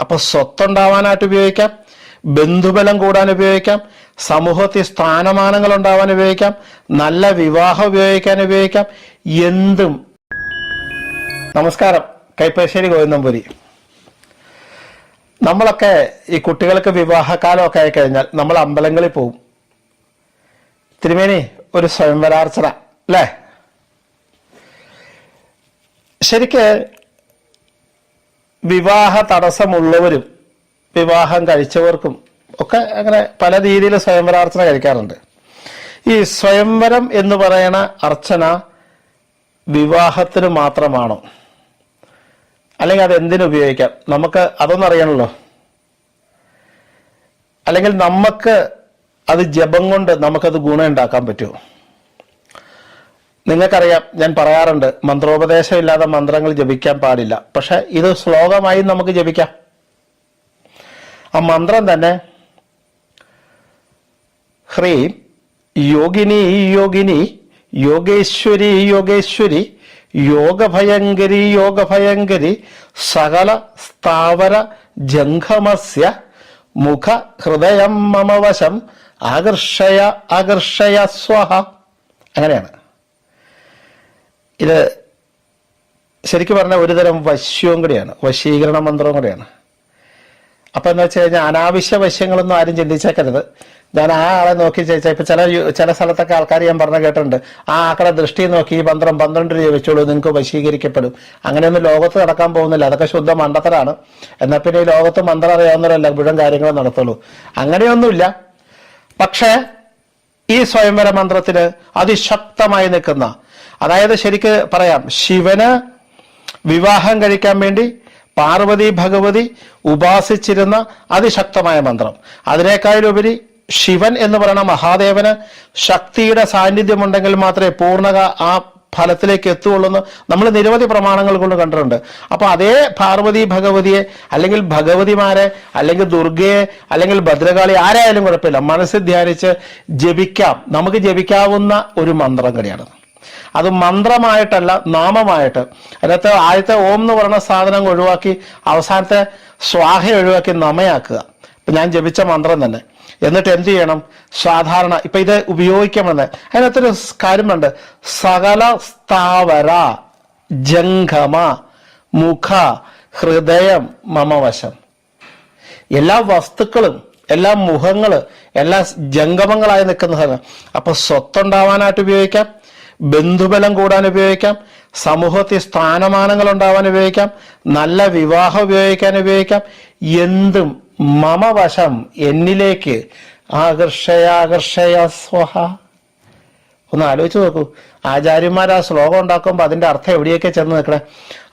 അപ്പൊ സ്വത്തുണ്ടാവാനായിട്ട് ഉപയോഗിക്കാം ബന്ധുബലം കൂടാൻ ഉപയോഗിക്കാം സമൂഹത്തിൽ സ്ഥാനമാനങ്ങൾ ഉണ്ടാവാൻ ഉപയോഗിക്കാം നല്ല വിവാഹം ഉപയോഗിക്കാൻ ഉപയോഗിക്കാം എന്തും. നമസ്കാരം. കൈപ്പശ്ശേരി ഗോവിന്ദംപുരി. നമ്മളൊക്കെ ഈ കുട്ടികൾക്ക് വിവാഹകാലമൊക്കെ ആയി കഴിഞ്ഞാൽ നമ്മൾ അമ്പലങ്ങളിൽ പോവും. തിരുമേനി ഒരു സ്വയംവരാർച്ചന അല്ലേ? ശരിക്ക് വിവാഹ തടസ്സമുള്ളവരും വിവാഹം കഴിച്ചവർക്കും ഒക്കെ അങ്ങനെ പല രീതിയിൽ സ്വയംവരാർച്ചന കഴിക്കാറുണ്ട്. ഈ സ്വയംവരം എന്ന് പറയുന്ന അർച്ചന വിവാഹത്തിന് മാത്രമാണോ? അല്ലെങ്കിൽ അത് എന്തിനു ഉപയോഗിക്കാം? നമുക്ക് അതൊന്നും അറിയണല്ലോ. അല്ലെങ്കിൽ നമുക്ക് അത് ജപം കൊണ്ട് നമുക്കത് ഗുണം ഉണ്ടാക്കാൻ പറ്റുമോ? നിങ്ങൾക്കറിയാം ഞാൻ പറയാറുണ്ട് മന്ത്രോപദേശം ഇല്ലാതെ മന്ത്രങ്ങൾ ജപിക്കാൻ പാടില്ല. പക്ഷെ ഇത് ശ്ലോകമായി നമുക്ക് ജപിക്കാം. ആ മന്ത്രം തന്നെ ഹ്രീം യോഗിനി യോഗിനി യോഗേശ്വരി യോഗേശ്വരി യോഗഭയങ്കരി യോഗഭയങ്കരി സകല സ്ഥാവര ജംഘമസ്യ മുഖ ഹൃദയം മമവശം ആകർഷയ ആകർഷയ സ്വഹ. അങ്ങനെയാണ്. ഇത് ശരിക്കും പറഞ്ഞാൽ ഒരുതരം വശ്യവും കൂടിയാണ്. വശീകരണ മന്ത്രവും കൂടിയാണ്. അപ്പൊ എന്ന് വെച്ച് കഴിഞ്ഞാൽ അനാവശ്യ വശ്യങ്ങളൊന്നും ആരും ചിന്തിച്ചേക്കരുത്. ഞാൻ ആ ആളെ നോക്കി ചോദിച്ചാൽ ഇപ്പൊ ചില ചില സ്ഥലത്തൊക്കെ ആൾക്കാർ ഞാൻ പറഞ്ഞ കേട്ടിട്ടുണ്ട്. ആ ആക്കളെ ദൃഷ്ടി നോക്കി ഈ മന്ത്രം പന്ത്രണ്ട് രൂപ വെച്ചോളൂ നിങ്ങൾക്ക് വശീകരിക്കപ്പെടും. അങ്ങനെയൊന്നും ലോകത്ത് നടക്കാൻ പോകുന്നില്ല. അതൊക്കെ ശുദ്ധ മണ്ടത്തരാണ്. എന്നാൽ പിന്നെ ഈ ലോകത്ത് മന്ത്രം അറിയാവുന്നവരല്ല മുഴുവൻ കാര്യങ്ങൾ നടത്തുള്ളൂ. അങ്ങനെയൊന്നുമില്ല. പക്ഷേ ഈ സ്വയംവര മന്ത്രത്തിന് അതിശക്തമായി നിൽക്കുന്ന അതായത് ശരിക്ക് പറയാം ശിവന് വിവാഹം കഴിക്കാൻ വേണ്ടി പാർവതി ഭഗവതി ഉപാസിച്ചിരുന്ന അതിശക്തമായ മന്ത്രം. അതിനേക്കാളുപരി ശിവൻ എന്ന് പറയുന്ന മഹാദേവന് ശക്തിയുടെ സാന്നിധ്യമുണ്ടെങ്കിൽ മാത്രമേ പൂർണക ആ ഫലത്തിലേക്ക് എത്തുകയുള്ളൂ എന്ന് നമ്മൾ നിരവധി പ്രമാണങ്ങൾ കൊണ്ട് കണ്ടിട്ടുണ്ട്. അപ്പൊ അതേ പാർവതി ഭഗവതിയെ അല്ലെങ്കിൽ ഭഗവതിമാരെ അല്ലെങ്കിൽ ദുർഗയെ അല്ലെങ്കിൽ ഭദ്രകാളി ആരായാലും കുഴപ്പമില്ല. മനസ്സ് ധ്യാനിച്ച് ജപിക്കാം. നമുക്ക് ജപിക്കാവുന്ന ഒരു മന്ത്രം കൂടിയാണ്. അത് മന്ത്രമായിട്ടല്ല നാമമായിട്ട്. അതിനകത്ത് ആദ്യത്തെ ഓം എന്ന് പറയുന്ന സാധനം ഒഴിവാക്കി അവസാനത്തെ സ്വാഹ ഒഴിവാക്കി നമയാക്കുക. ഇപ്പൊ ഞാൻ ജപിച്ച മന്ത്രം തന്നെ. എന്നിട്ട് എന്ത് ചെയ്യണം? സാധാരണ ഇപ്പൊ ഇത് ഉപയോഗിക്കാമെന്ന് അതിനകത്തൊരു കാര്യമുണ്ട്. സകല സ്ഥാവര ജംഗമ മുഖ ഹൃദയം മമവശം എല്ലാ വസ്തുക്കളും എല്ലാ മുഖങ്ങൾ എല്ലാ ജംഗമങ്ങളായി നിൽക്കുന്ന സ്ഥലം അപ്പൊ സ്വത്തുണ്ടാവാനായിട്ട് ഉപയോഗിക്കാം. ബന്ധുബലം കൂടാൻ ഉപയോഗിക്കാം. സമൂഹത്തിൽ സ്ഥാനമാനങ്ങൾ ഉണ്ടാവാൻ ഉപയോഗിക്കാം. നല്ല വിവാഹം ഉപയോഗിക്കാൻ ഉപയോഗിക്കാം. എന്തും മമവശം എന്നിലേക്ക് ആകർഷയാകർഷയ ആകർഷയ സ്വഹ. ഒന്ന് ആലോചിച്ച് നോക്കൂ. ആചാര്യന്മാർ ആ ശ്ലോകം ഉണ്ടാക്കുമ്പോൾ അതിന്റെ അർത്ഥം എവിടെയൊക്കെ ചെന്ന് നിൽക്കണേ?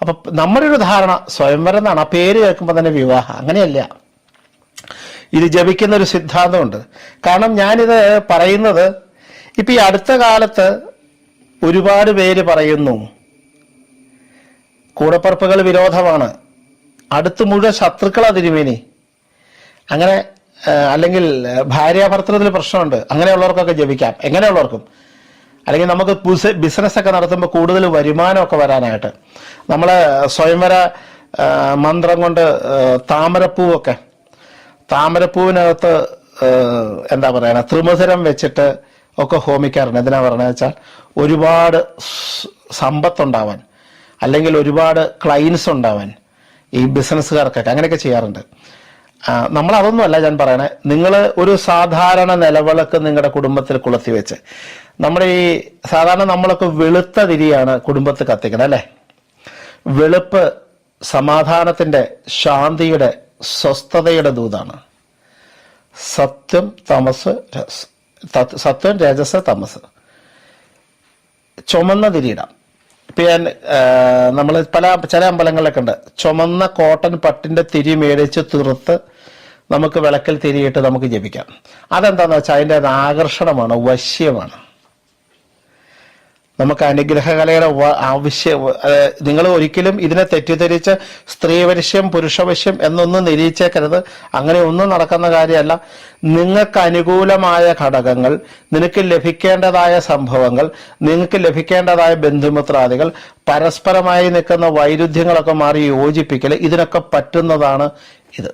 അപ്പൊ നമ്മുടെ ഒരു ധാരണ സ്വയംവരം എന്നാണ് ആ പേര് കേൾക്കുമ്പോൾ തന്നെ വിവാഹം. അങ്ങനെയല്ല. ഇത് ജപിക്കുന്ന ഒരു സിദ്ധാന്തമുണ്ട്. കാരണം ഞാനിത് പറയുന്നത് ഇപ്പൊ ഈ അടുത്ത കാലത്ത് ഒരുപാട് പേര് പറയുന്നു കൂടപ്പറപ്പുകൾ വിരോധമാണ്. അടുത്ത് മുഴുവൻ ശത്രുക്കളാ തിരുമേനി. അങ്ങനെ അല്ലെങ്കിൽ ഭാര്യാഭർത്തനത്തിൽ പ്രശ്നമുണ്ട്. അങ്ങനെയുള്ളവർക്കൊക്കെ ജപിക്കാം. എങ്ങനെയുള്ളവർക്കും? അല്ലെങ്കിൽ നമുക്ക് ബിസിനസ് ഒക്കെ നടത്തുമ്പോൾ കൂടുതൽ വരുമാനമൊക്കെ വരാനായിട്ട്. നമ്മൾ സ്വയംവര മന്ത്രം കൊണ്ട് താമരപ്പൂവൊക്കെ. താമരപ്പൂവിനകത്ത് എന്താ പറയുക ത്രിമധുരം വെച്ചിട്ട് ഒക്കെ ഹോമിക്കാറുണ്ട് എന്തിനാ പറയണത് വെച്ചാൽ ഒരുപാട് സമ്പത്തുണ്ടാവാൻ അല്ലെങ്കിൽ ഒരുപാട് ക്ലയൻസ് ഉണ്ടാവാൻ ഈ ബിസിനസ്സുകാർക്കൊക്കെ അങ്ങനെയൊക്കെ ചെയ്യാറുണ്ട്. നമ്മൾ അതൊന്നുമല്ല ഞാൻ പറയണേ. നിങ്ങൾ ഒരു സാധാരണ നിലവിളക്ക് നിങ്ങളുടെ കുടുംബത്തിൽ കുളത്തി വെച്ച്. നമ്മുടെ ഈ സാധാരണ നമ്മളൊക്കെ വെളുത്ത തിരിയാണ് കുടുംബത്തിൽ കത്തിക്കുന്നത് അല്ലേ? വെളുപ്പ് സമാധാനത്തിന്റെ ശാന്തിയുടെ സ്വസ്ഥതയുടെ ദൂതാണ്. സത്യം തമസ് രസ്. തത്- രാജസ തമസ്. ചുമന്ന തിരിയിടാം പിന്നെ നമ്മൾ പല ചില അമ്പലങ്ങളിലൊക്കെ ഉണ്ട്. ചുമന്ന കോട്ടൺ പട്ടിന്റെ തിരി മേടിച്ച് തീർത്ത് നമുക്ക് വിളക്കിൽ തിരിയിട്ട് നമുക്ക് ജപിക്കാം. അതെന്താണെന്ന് വെച്ചാൽ അതിന്റെ അത് ആകർഷണമാണ് വശ്യമാണ്. നമുക്ക് അനുഗ്രഹകലയുടെ ആവശ്യം നിങ്ങൾ ഒരിക്കലും ഇതിനെ തെറ്റിദ്ധരിച്ച് സ്ത്രീവശ്യം പുരുഷവശ്യം എന്നൊന്നും നിരീക്ഷിക്കരുത്. അങ്ങനെ ഒന്നും നടക്കുന്ന കാര്യമല്ല. നിങ്ങൾക്ക് അനുകൂലമായ ഘടകങ്ങൾ നിനക്ക് ലഭിക്കേണ്ടതായ സംഭവങ്ങൾ നിങ്ങൾക്ക് ലഭിക്കേണ്ടതായ ബന്ധുമിത്രാദികൾ പരസ്പരമായി നിൽക്കുന്ന വൈരുദ്ധ്യങ്ങളൊക്കെ മാറി യോജിപ്പിക്കൽ ഇതിനൊക്കെ പറ്റുന്നതാണ് ഇത്.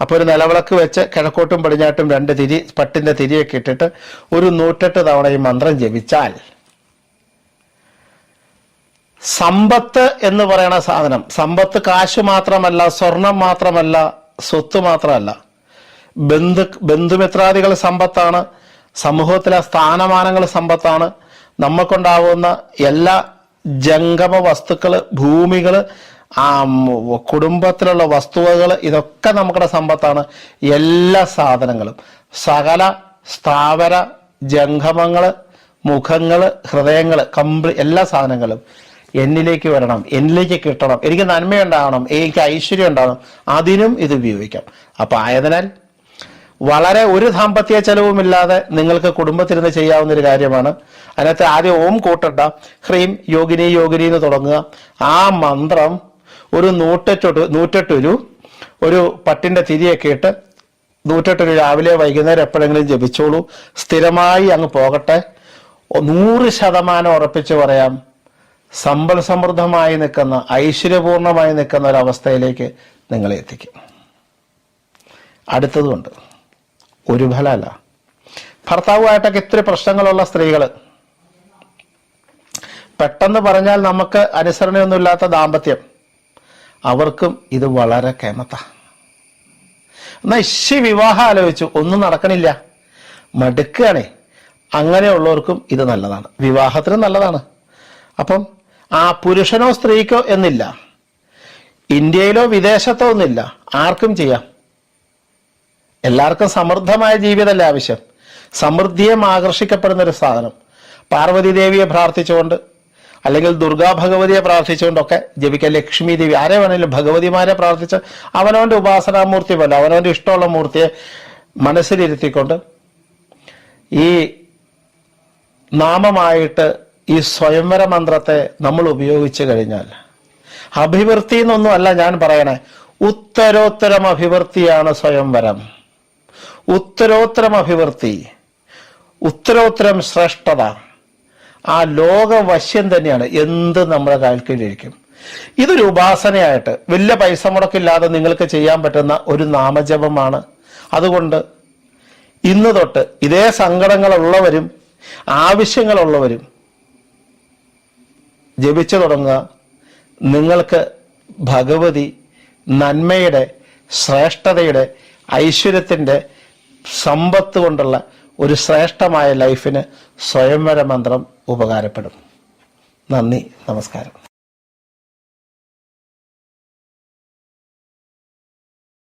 അപ്പോൾ ഒരു നിലവിളക്ക് വെച്ച് കിഴക്കോട്ടും പടിഞ്ഞാട്ടും രണ്ട് തിരി പട്ടിന്റെ തിരിയൊക്കെ ഇട്ടിട്ട് ഒരു നൂറ്റെട്ട് തവണ ഈ മന്ത്രം ജപിച്ചാൽ സമ്പത്ത് എന്ന് പറയുന്ന സാധനം. സമ്പത്ത് കാശ് മാത്രമല്ല സ്വർണം മാത്രമല്ല സ്വത്ത് മാത്രമല്ല. ബന്ധു ബന്ധുമിത്രാദികൾ സമ്പത്താണ്. സമൂഹത്തിലെ സ്ഥാനമാനങ്ങൾ സമ്പത്താണ്. നമുക്കുണ്ടാവുന്ന എല്ലാ ജംഗമ വസ്തുക്കൾ ഭൂമികൾ കുടുംബത്തിലുള്ള വസ്തുവകൾ ഇതൊക്കെ നമ്മുടെ സമ്പത്താണ്. എല്ലാ സാധനങ്ങളും. സകല സ്ഥാവര ജംഗമങ്ങൾ മുഖങ്ങൾ ഹൃദയങ്ങൾ കംപ്ലീ എല്ലാ സാധനങ്ങളും. എന്നിലേക്ക് വരണം എന്നിലേക്ക് കിട്ടണം. എനിക്ക് നന്മയുണ്ടാവണം എനിക്ക് ഐശ്വര്യം ഉണ്ടാവണം അതിനും ഇത് ഉപയോഗിക്കാം. അപ്പൊ ആയതിനാൽ വളരെ ഒരു ദാമ്പത്യ ചെലവുമില്ലാതെ നിങ്ങൾക്ക് കുടുംബത്തിരുന്ന് ചെയ്യാവുന്ന ഒരു കാര്യമാണ്. അതിനകത്ത് ആദ്യം ഓം കൂട്ടണ്ട ഹ്രീം യോഗിനി യോഗിനി എന്ന് തുടങ്ങുക. ആ മന്ത്രം ഒരു നൂറ്റെട്ടൊരു നൂറ്റെട്ടൊരു ഒരു പട്ടിന്റെ തിരിയൊക്കെ ഇട്ട് നൂറ്റെട്ടൊരു രാവിലെ വൈകുന്നേരം എപ്പോഴെങ്കിലും ജപിച്ചോളൂ. സ്ഥിരമായി അങ്ങ് പോകട്ടെ. നൂറ് ശതമാനം ഉറപ്പിച്ച് പറയാം. സമ്പൽ സമൃദ്ധമായി നിൽക്കുന്ന ഐശ്വര്യപൂർണമായി നിൽക്കുന്ന ഒരവസ്ഥയിലേക്ക് നിങ്ങളെ എത്തിക്കും. അടുത്തതുകൊണ്ട് ഒരു ഫലമല്ല. ഭർത്താവുമായിട്ടൊക്കെ ഇത്തിരി പ്രശ്നങ്ങളുള്ള സ്ത്രീകൾ പെട്ടെന്ന് പറഞ്ഞാൽ നമുക്ക് അനുസരണയൊന്നുമില്ലാത്ത ദാമ്പത്യം. അവർക്കും ഇത് വളരെ കേമത്ത. എന്നാൽ ഇശി വിവാഹം ആലോചിച്ചു ഒന്നും നടക്കണില്ല. മടുക്കുകയാണേ. അങ്ങനെയുള്ളവർക്കും ഇത് നല്ലതാണ്. വിവാഹത്തിനും നല്ലതാണ്. അപ്പം ആ പുരുഷനോ സ്ത്രീക്കോ എന്നില്ല. ഇന്ത്യയിലോ വിദേശത്തോ ഒന്നില്ല. ആർക്കും ചെയ്യാം. എല്ലാവർക്കും സമൃദ്ധമായ ജീവിതമല്ല ആവശ്യം? സമൃദ്ധിയെ ആകർഷിക്കപ്പെടുന്ന ഒരു സാധനം. പാർവതി ദേവിയെ പ്രാർത്ഥിച്ചുകൊണ്ട് അല്ലെങ്കിൽ ദുർഗാ ഭഗവതിയെ പ്രാർത്ഥിച്ചുകൊണ്ടൊക്കെ ജപിക്കാൻ ലക്ഷ്മി ദേവി ആരെ വേണമെങ്കിലും ഭഗവതിമാരെ പ്രാർത്ഥിച്ച് അവനവന്റെ ഉപാസനാമൂർത്തി പോലെ അവനവന്റെ ഇഷ്ടമുള്ള മൂർത്തിയെ മനസ്സിലിരുത്തിക്കൊണ്ട് ഈ നാമമായിട്ട് ഈ സ്വയംവര മന്ത്രത്തെ നമ്മൾ ഉപയോഗിച്ചു കഴിഞ്ഞാൽ. അഭിവൃദ്ധി എന്നൊന്നും അല്ല ഞാൻ പറയണേ. ഉത്തരോത്തരം അഭിവൃദ്ധിയാണ് സ്വയംവരം. ഉത്തരോത്തരം അഭിവൃദ്ധി ഉത്തരോത്തരം ശ്രേഷ്ഠത. ആ ലോകവശ്യം തന്നെയാണ്. എന്ത് നമ്മുടെ കാൽക്കീഴിലിരിക്കും ഇതൊരു ഉപാസനയായിട്ട് വലിയ പൈസ മുടക്കില്ലാതെ നിങ്ങൾക്ക് ചെയ്യാൻ പറ്റുന്ന ഒരു നാമജപമാണ്. അതുകൊണ്ട് ഇന്ന് തൊട്ട് ഇതേ സങ്കടങ്ങളുള്ളവരും ആവശ്യങ്ങളുള്ളവരും ജപിച്ചു തുടങ്ങുക നിങ്ങൾക്ക് ഭഗവതി നന്മയുടെ ശ്രേഷ്ഠതയുടെ ഐശ്വര്യത്തിന്റെ സമ്പത്ത് കൊണ്ടുള്ള ഒരു ശ്രേഷ്ഠമായ ലൈഫിന് സ്വയംവര മന്ത്രം ഉപകാരപ്പെടും. നന്ദി നമസ്കാരം.